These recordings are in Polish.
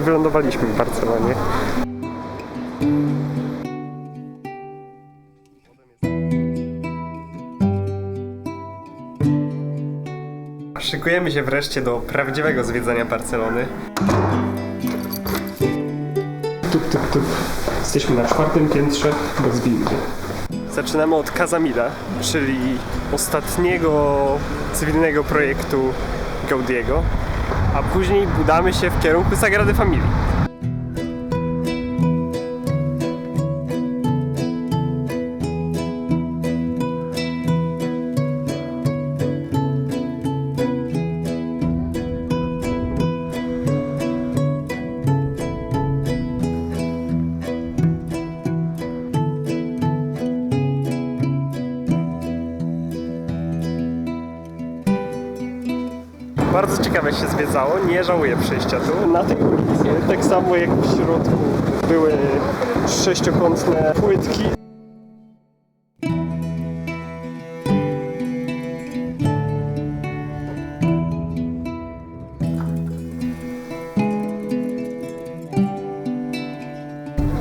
wylądowaliśmy w Barcelonie. Szykujemy się wreszcie do prawdziwego zwiedzania Barcelony. Tup, tup, tup. Jesteśmy na czwartym piętrze bez windy. Zaczynamy od Casamida, czyli ostatniego cywilnego projektu Gaudiego, a później budamy się w kierunku Sagrady Familii. Ciekawe się zwiedzało, nie żałuję przyjścia tu. Na tej ulicy, tak samo jak w środku, były sześciokątne płytki.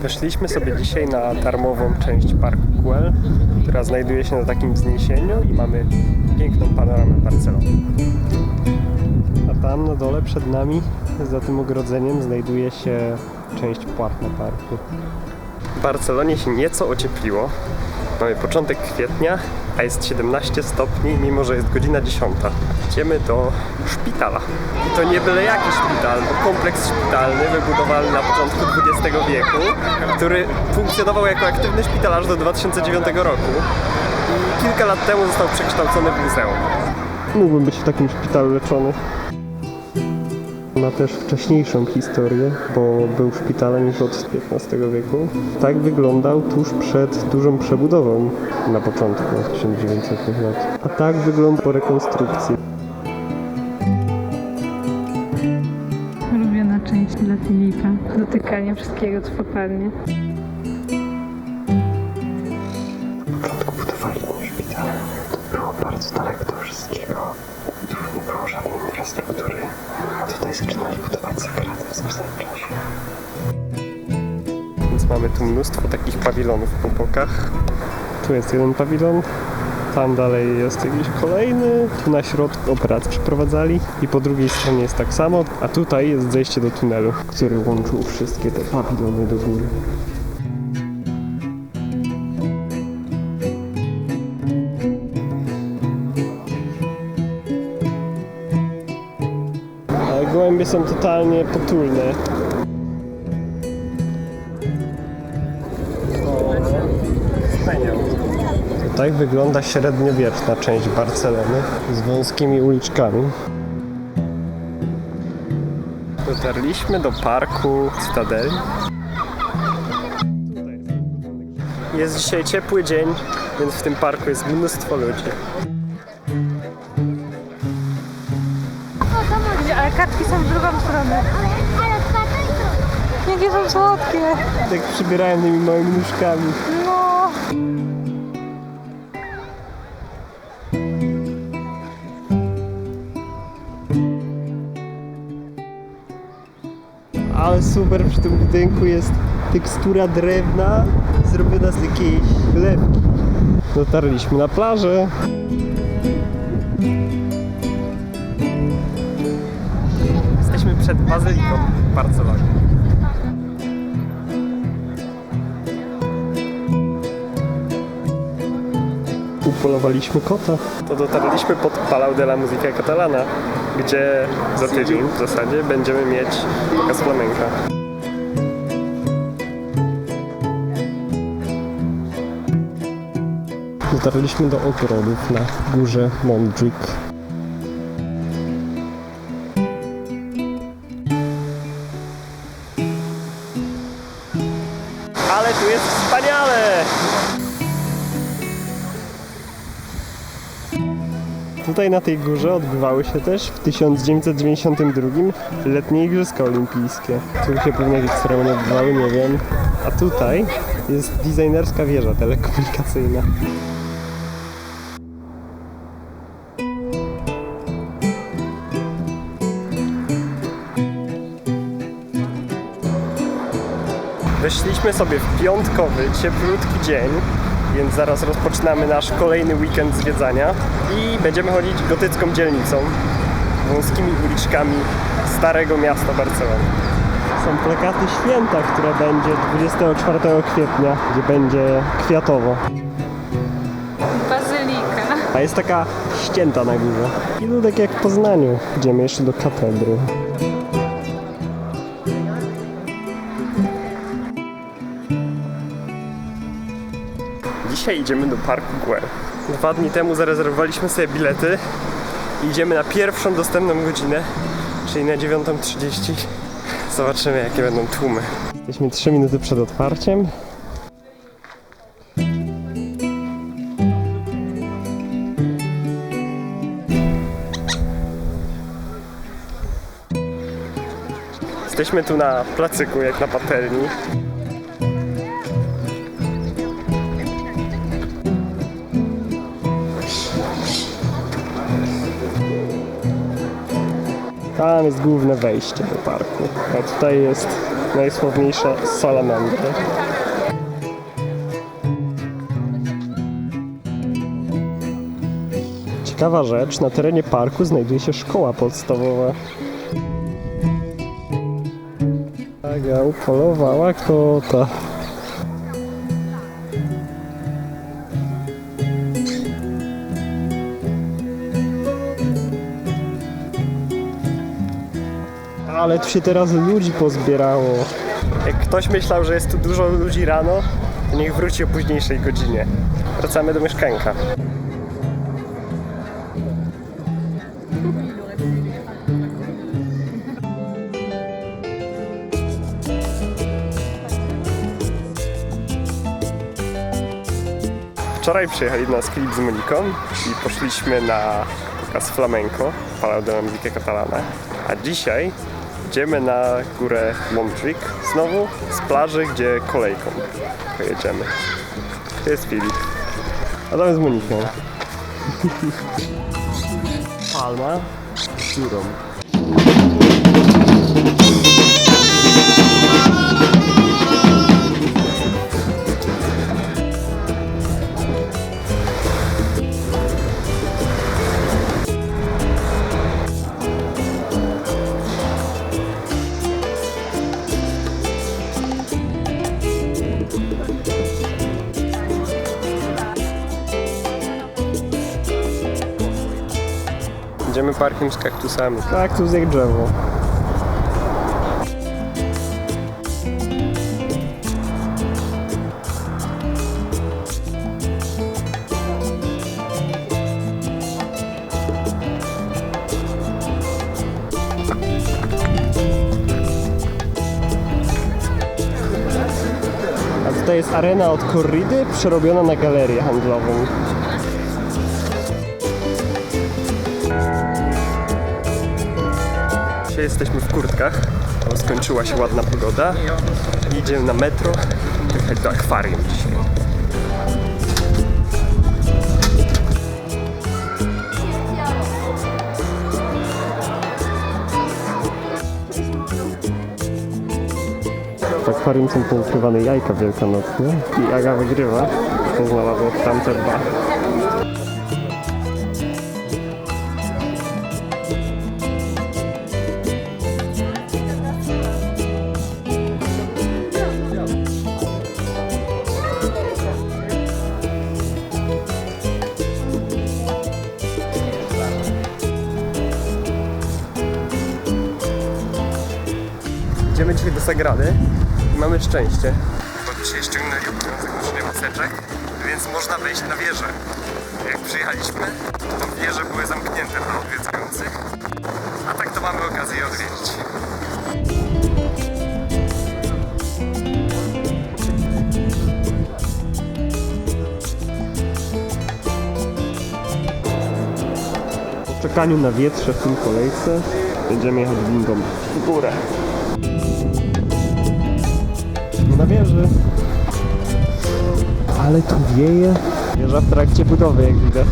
Weszliśmy sobie dzisiaj na darmową część Parku która znajduje się na takim wzniesieniu i mamy piękną panoramę Barcelony. Tam na dole przed nami, za tym ogrodzeniem, znajduje się część płatna parku. W Barcelonie się nieco ociepliło. Mamy początek kwietnia, a jest 17 stopni, mimo że jest godzina 10. Idziemy do szpitala. I to nie byle jaki szpital, bo kompleks szpitalny wybudowany na początku XX wieku, który funkcjonował jako aktywny szpital aż do 2009 roku. I kilka lat temu został przekształcony w muzeum. Mógłbym być w takim szpitalu leczony. Ma też wcześniejszą historię, bo był szpitalem już od XV wieku. Tak wyglądał tuż przed dużą przebudową na początku 1900 lat. A tak wygląda po rekonstrukcji. Ulubiona część dla Filipa. Dotykanie wszystkiego, co popadnie. Na początku budowali ten szpital. To było bardzo daleko do wszystkiego. Tu nie było żadnej infrastruktury. Zaczynali budować zagradę w samym. Więc mamy tu mnóstwo takich pawilonów po bokach. Tu jest jeden pawilon. Tam dalej jest jakiś kolejny, tu na środku oprac przeprowadzali i po drugiej stronie jest tak samo, a tutaj jest zejście do tunelu, który łączył wszystkie te pawilony do góry. Są totalnie potulne. Tak wygląda średniowieczna część Barcelony z wąskimi uliczkami. Dotarliśmy do parku Cytadeli. Jest dzisiaj ciepły dzień, więc w tym parku jest mnóstwo ludzi. Kartki są w drugą stronę. Jakie są słodkie. Tak przybierają tymi małymi nóżkami. No. Ale super przy tym budynku jest tekstura drewna zrobiona z jakiejś lewki. Dotarliśmy na plażę. Bazyliką w Barcelonie. Upolowaliśmy kota. To dotarliśmy pod Palau de la Musica Catalana, gdzie za tydzień w zasadzie będziemy mieć pokaz flamenka. Dotarliśmy do ogrodów na górze Montjuic. Ale tu jest wspaniale! Tutaj na tej górze odbywały się też w 1992 letnie Igrzyska Olimpijskie. Tu się pewnie jakieś ceremonie odbywały, nie wiem. A tutaj jest designerska wieża telekomunikacyjna. Weszliśmy sobie w piątkowy, cieplutki dzień, więc zaraz rozpoczynamy nasz kolejny weekend zwiedzania i będziemy chodzić gotycką dzielnicą, wąskimi uliczkami starego miasta Barcelony. Są plakaty święta, które będzie 24 kwietnia, gdzie będzie kwiatowo. Bazylika. A jest taka ścięta na górze. I ludek jak w Poznaniu. Idziemy jeszcze do katedry. Dzisiaj idziemy do Parku Güell. Dwa dni temu zarezerwowaliśmy sobie bilety i idziemy na pierwszą dostępną godzinę, czyli na 9.30. Zobaczymy jakie będą tłumy. Jesteśmy 3 minuty przed otwarciem. Jesteśmy tu na placyku, jak na patelni. Tam jest główne wejście do parku. A tutaj jest najsławniejsza salamandra. Ciekawa rzecz, na terenie parku znajduje się szkoła podstawowa. Aga upolowała kota. Ale tu się teraz ludzi pozbierało. Jak ktoś myślał, że jest tu dużo ludzi rano, to niech wróci o późniejszej godzinie. Wracamy do mieszkanka. Wczoraj przyjechali do nas Filip z Moniką i poszliśmy na pokaz flamenco, Palau de Catalana. A dzisiaj idziemy na górę Montjuic znowu z plaży, gdzie kolejką pojedziemy. To jest Filip. A tam jest Monika. Palma z dziurą. Parkiem z kaktusami. Kaktus jak drzewo. A tutaj jest arena od korridy przerobiona na galerię handlową. Jesteśmy w kurtkach, bo skończyła się ładna pogoda. Idziemy na metro, jechać do akwarium dzisiaj. Akwarium są poukrywane jajka wielkanocne i Aga wygrywa. To znalazła tamte dwa. Idziemy dzisiaj do Sagrady i mamy szczęście. Bo dzisiaj ściągnęli obowiązek noszenia maseczek, więc można wejść na wieżę. Jak przyjechaliśmy, to wieże były zamknięte dla odwiedzających, a tak to mamy okazję je odwiedzić. Po czekaniu na wietrze w tym kolejce będziemy jechać windą w górę. Na wieży. Ale tu wieje. Wieża w trakcie budowy, jak widać.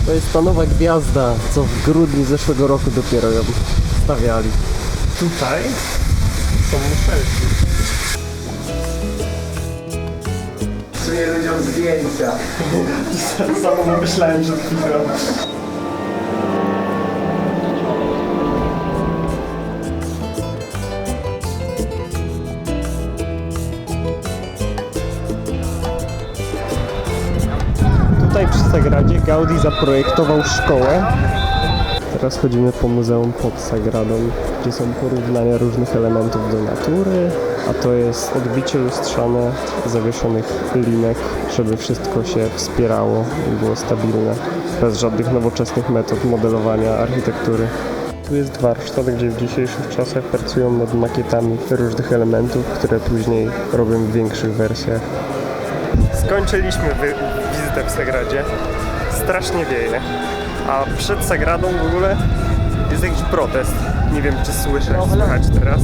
To To jest ta nowa gwiazda, co w grudniu zeszłego roku dopiero ją stawiali. Tutaj są muszelki. Czuję ludziom zdjęcia. Samo myślałem, że chwilę. Sagradzie Gaudi zaprojektował szkołę. Teraz chodzimy po muzeum pod Sagradą, gdzie są porównania różnych elementów do natury, a to jest odbicie lustrzane zawieszonych linek, żeby wszystko się wspierało i było stabilne, bez żadnych nowoczesnych metod modelowania architektury. Tu jest warsztat, gdzie w dzisiejszych czasach pracują nad makietami różnych elementów, które później robią w większych wersjach. Skończyliśmy wy- wizytę w Sagradzie. Strasznie wieje. A przed Sagradą w ogóle jest jakiś protest. Nie wiem, czy słyszę, słychać teraz.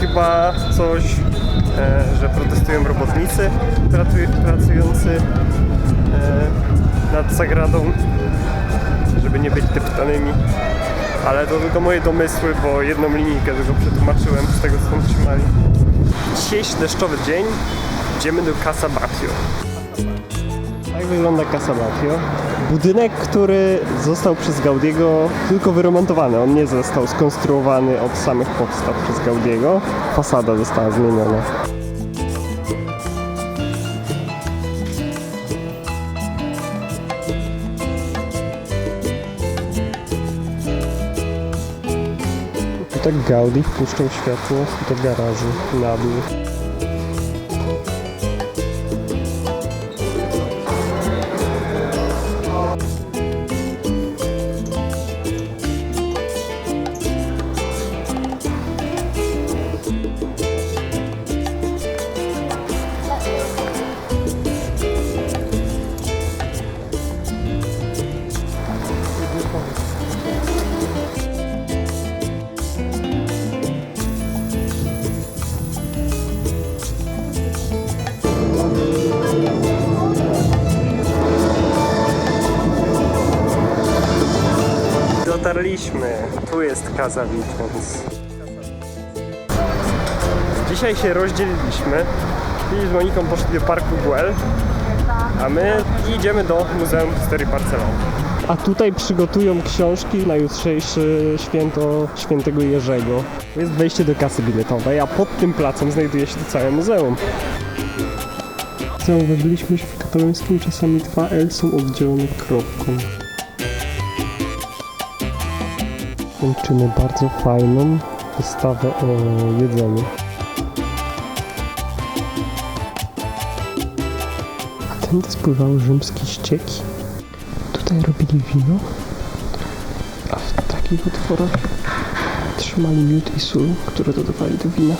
Chyba coś, e, że protestują robotnicy pracu- pracujący e, nad Sagradą, żeby nie być deptanymi. Ale to tylko moje domysły, bo jedną linijkę tylko przetłumaczyłem z tego, co tam trzymali. Dzisiejszy deszczowy dzień idziemy do Casa Batio. Tak wygląda Casa Batio. Budynek, który został przez Gaudiego tylko wyremontowany. On nie został skonstruowany od samych podstaw przez Gaudiego. Fasada została zmieniona. Tak Gaudi wpuszczał światło do garażu na dół. Dotarliśmy. Tu jest Casa Vicens. Dzisiaj się rozdzieliliśmy. I z Moniką poszli do parku Güell, a my idziemy do Muzeum Historii Barcelony. A tutaj przygotują książki na jutrzejsze święto świętego Jerzego. To jest wejście do kasy biletowej, a pod tym placem znajduje się to całe muzeum. Zauważyliśmy, że w katalońskim czasami dwa L są oddzielone kropką. Kończymy bardzo fajną wystawę o jedzeniu. A tędy spływały rzymskie ścieki. Tutaj robili wino, a w takich otworach trzymali miód i sól, które dodawali do wina.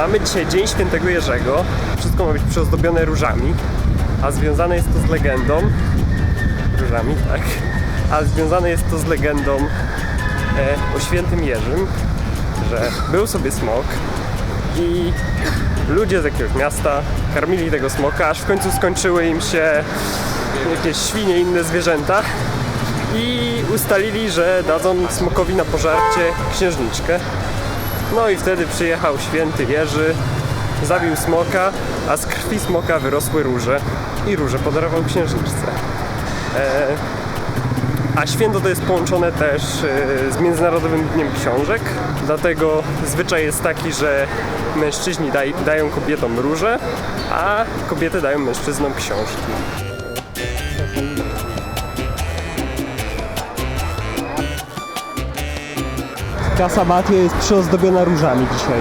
Mamy dzisiaj Dzień Świętego Jerzego. Wszystko ma być przyozdobione różami, a związane jest to z legendą. Różami, tak. A związane jest to z legendą e, o świętym Jerzym, że był sobie smok i ludzie z jakiegoś miasta karmili tego smoka, aż w końcu skończyły im się jakieś świnie inne zwierzęta i ustalili, że dadzą smokowi na pożarcie księżniczkę. No i wtedy przyjechał święty Jerzy, zabił smoka, a z krwi smoka wyrosły róże i róże podarował księżniczce. E, a święto to jest połączone też e, z Międzynarodowym Dniem Książek, dlatego zwyczaj jest taki, że mężczyźni daj, dają kobietom róże, a kobiety dają mężczyznom książki. Casa Batio jest przyozdobiona różami dzisiaj.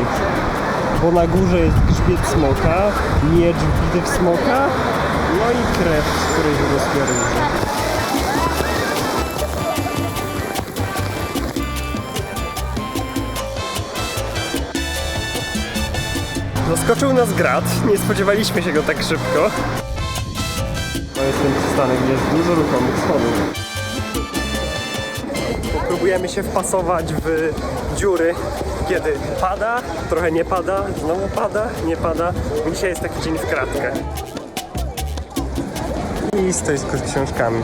Bo na górze jest grzbiet smoka, miecz wbity w smoka, no i krew, z której wyrosły róże. Zaskoczył nas grad, nie spodziewaliśmy się go tak szybko. To jest ten przystanek, gdzie jest dużo ruchomych schodów. Próbujemy się wpasować w dziury, kiedy pada, trochę nie pada, znowu pada, nie pada. Dzisiaj jest taki dzień w kratkę. I stoisko z książkami.